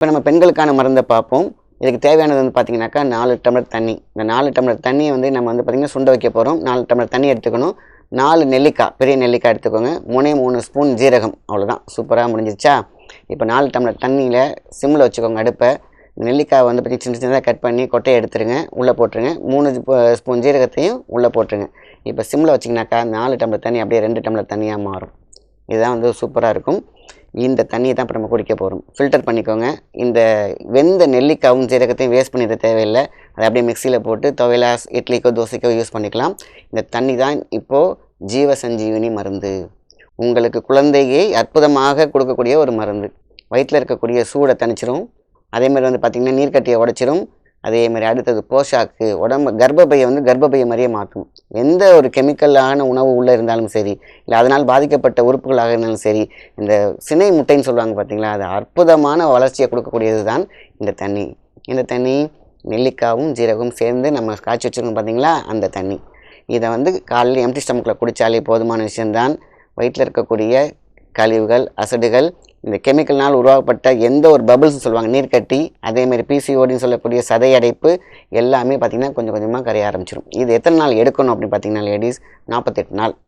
இப்போ நம்ம பெண்களுக்கான மருந்தை பார்ப்போம். இதுக்கு தேவையானது வந்து பார்த்தீங்கன்னாக்கா நாலு டம்ளர் தண்ணி. இந்த நாலு டம்ளர் தண்ணியை வந்து நம்ம வந்து பார்த்திங்கன்னா சுண்ட வைக்க போகிறோம் நாலு டம்ளர் தண்ணி எடுத்துக்கணும். நாலு நெல்லிக்காய் பெரிய நெல்லிக்காய் எடுத்துக்கோங்க. மூணே மூணு ஸ்பூன் ஜீரகம். அவ்வளோதான் சூப்பராக முடிஞ்சிச்சா? இப்போ நாலு டம்ளர் தண்ணியில் சிம்மில் வச்சுக்கோங்க அடுப்பை. நெல்லிக்காய் வந்து பற்றி சின்ன சின்னதாக கட் பண்ணி கொட்டையை எடுத்துருங்க. உள்ளே போட்டுருங்க. மூணு ஸ்பூன் ஜீரகத்தையும் உள்ளே போட்டுருங்க. இப்போ சிம்மில் வச்சிங்கனாக்கா நாலு டம்ளர் தண்ணி அப்படியே ரெண்டு டம்ளர் தண்ணியாக மாறும். இதுதான் வந்து சூப்பராக இருக்கும். இந்த தண்ணியை தான் இப்போ நம்ம குடிக்க போகிறோம் ஃபில்டர் பண்ணிக்கோங்க. இந்த வெந்த நெல்லிக்காவும் ஜீரகத்தையும் வேஸ்ட் பண்ணிட தேவையில்லை. அதை அப்படியே மிக்சியில் போட்டு துவையலா இட்லிக்கோ தோசைக்கோ யூஸ் பண்ணிக்கலாம். இந்த தண்ணி தான் இப்போது ஜீவ சஞ்சீவினி மருந்து. உங்களுக்கு குழந்தையை அற்புதமாக கொடுக்கக்கூடிய ஒரு மருந்து. வயிற்றில் இருக்கக்கூடிய சூடை தணிச்சிரும். அதேமாதிரி வந்து பார்த்திங்கன்னா நீர்க்கட்டியை உடைச்சிரும். அதே மாதிரி அடுத்தது போஷாக்கு உடம்பு கர்ப்பப்பையை வந்து கர்ப்பப்பையை மாதிரியே மாற்றும் எந்த ஒரு கெமிக்கலான உணவு உள்ளே இருந்தாலும் சரி இல்லை அதனால் பாதிக்கப்பட்ட உறுப்புகளாக இருந்தாலும் சரி இந்த சினை முட்டைன்னு சொல்லுவாங்க பார்த்தீங்களா அது அற்புதமான வளர்ச்சியை கொடுக்கக்கூடியது தான் இந்த தண்ணி. இந்த தண்ணி நெல்லிக்காவும் ஜீரகமும் சேர்ந்து நம்ம காய்ச்சி வச்சுருக்கோம் பார்த்தீங்களா அந்த தண்ணி. இதை வந்து காலையில் எம்டி ஸ்டமக்கில் குடித்தாலே போதுமான விஷயம்தான். வயிற்றில் இருக்கக்கூடிய கழிவுகள் அசடுகள் இந்த கெமிக்கல்னால் உருவாக்கப்பட்ட எந்த ஒரு பபிள்ஸ் சொல்லுவாங்க நீர்க்கட்டி அதேமாதிரி பிசிஓடின்னு சொல்லக்கூடிய சதை அடைப்பு எல்லாமே பார்த்திங்கன்னா கொஞ்சம் கொஞ்சமாக கரைய ஆரம்பிச்சிடும் இது எத்தனை நாள் எடுக்கணும் அப்படின்னு பார்த்தீங்கன்னா லேடிஸ் நாற்பத்தெட்டு நாள்.